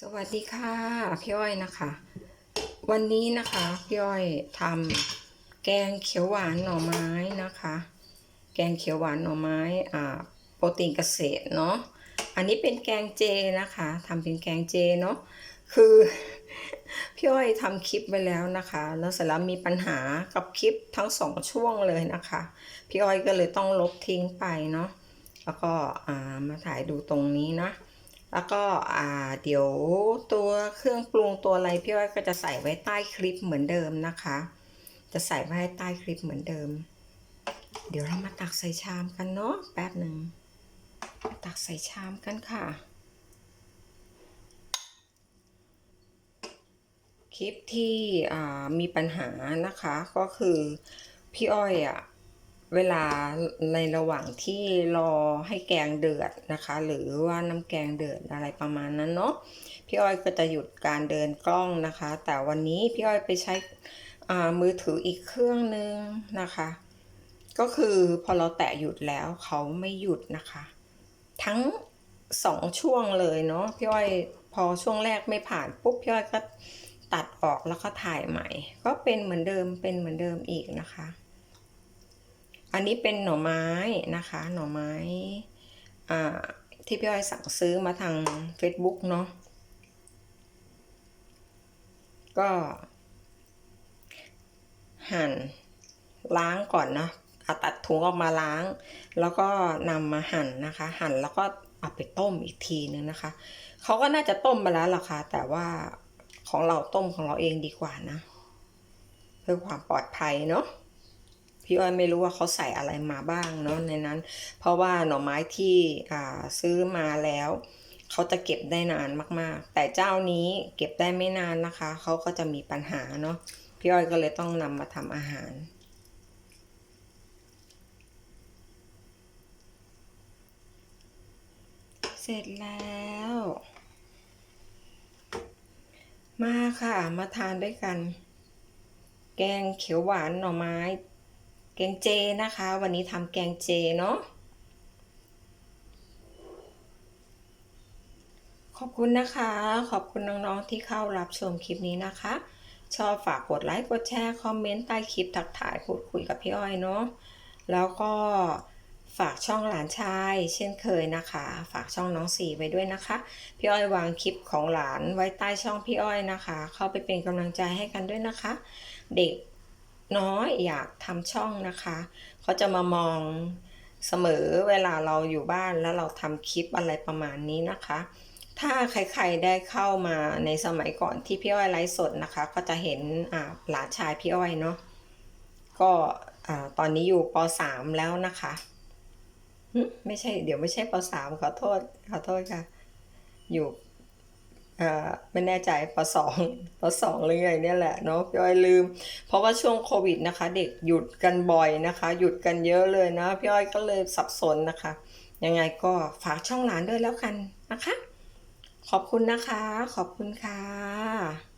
สวัสดีค่ะพี่อ้อยนะคะ วันนี้นะคะพี่อ้อยทำแกงเขียวหวานหน่อไม้นะคะ แกงเขียวหวานหน่อไม้อ่าโปรตีนเกษตรเนาะอันนี้เป็นแกงเจนะคะทำเป็นแกงเจเนาะคือพี่อ้อยทำคลิปไว้แล้วนะคะ แล้วเสร็จแล้วมีปัญหากับคลิปทั้งสองช่วงเลยนะคะพี่อ้อยก็เลยต้องลบทิ้งไปเนาะแล้วก็อ่ามาถ่ายดูตรงนี้นะ แล้วก็อ่าเดี๋ยวตัวเครื่องปรุงตัวอะไรพี่อ้อยก็จะใส่ไว้ใต้คลิปเหมือนเดิมนะคะ จะใส่ไว้ใต้คลิปเหมือนเดิม เดี๋ยวเรามาตักใส่ชามกันเนาะแป๊บหนึ่งตักใส่ชามกันค่ะ คลิปที่มีปัญหานะคะก็คือพี่อ้อยอะ เวลาในระหว่างที่รอให้แกงเดือดนะคะ หรือว่าน้ำแกงเดือดอะไรประมาณนั้นเนาะพี่อ้อยก็จะหยุดการเดินกล้องนะคะ แต่วันนี้พี่อ้อยไปใช้มือถืออีกเครื่องนึงนะคะ ก็คือพอเราแตะหยุดแล้วเขาไม่หยุดนะคะ ทั้งสองช่วงเลยเนาะพี่อ้อยพอช่วงแรกไม่ผ่านปุ๊บพี่อ้อยก็ตัดออกแล้วก็ถ่ายใหม่ ก็เป็นเหมือนเดิมเป็นเหมือนเดิมอีกนะคะ อันนี้เป็นหน่อไม้นะคะ หน่อไม้ที่พี่อ้อยสั่งซื้อมาทาง Facebook เนาะก็ หั่นล้างก่อนนะเอาตัดถุงออกมาล้าง แล้วก็นำมาหั่นนะคะ หั่นแล้วก็เอาไปต้มอีกทีนึงนะคะเขาก็น่าจะต้มมาแล้วล่ะค่ะ แต่ว่าของเราต้มของเราเองดีกว่านะ เพื่อความปลอดภัยเนาะ พี่อ้อยไม่รู้ว่าเขาใส่อะไรมาบ้างเนาะในนั้น เพราะว่าหน่อไม้ที่ซื้อมาแล้วเขาจะเก็บได้นานมากๆ แต่เจ้านี้เก็บได้ไม่นานนะคะเขาก็จะมีปัญหาเนาะพี่อ้อยก็เลยต้องนำมาทำอาหารเสร็จแล้ว มาค่ะ มาทานด้วยกัน แกงเขียวหวานหน่อไม้ แกงเจนะคะ วันนี้ทำแกงเจเนาะขอบคุณนะคะ ขอบคุณน้องๆที่เข้ารับชมคลิปนี้นะคะ ชอบฝากกดไลค์กดแชร์คอมเมนต์ใต้คลิปทักทายพูดคุยกับพี่อ้อยเนาะแล้วก็ฝากช่องหลานชายเช่นเคยนะคะ ฝากช่องน้องสีไว้ด้วยนะคะ พี่อ้อยวางคลิปของหลานไว้ใต้ช่องพี่อ้อยนะคะ เข้าไปเป็นกำลังใจให้กันด้วยนะคะ เด็ก น้อยอยากทำช่องนะคะเขาจะมามองเสมอเวลาเราอยู่บ้านแล้วเราทำคลิปอะไรประมาณนี้นะคะ ถ้าใครๆได้เข้ามาในสมัยก่อนที่พี่อ้อยไลฟ์สดนะคะ ก็จะเห็นอาหลานชายพี่อ้อยเนาะก็ตอนนี้อยู่ป .3 แล้วนะคะหึไม่ใช่เดี๋ยวไม่ใช่ป .3 ขอโทษขอโทษค่ะ อยู่ ไม่แน่ใจปสองปสองหรือไงเนี่ยแหละเนาะพี่อ้อยลืม เพราะว่าช่วงโควิดนะคะ เด็กหยุดกันบ่อยนะคะ หยุดกันเยอะเลยนะพี่อ้อยก็เลยสับสนนะคะ ยังไงก็ฝากช่องหลานด้วยแล้วกันนะคะ ขอบคุณนะคะ ขอบคุณค่ะ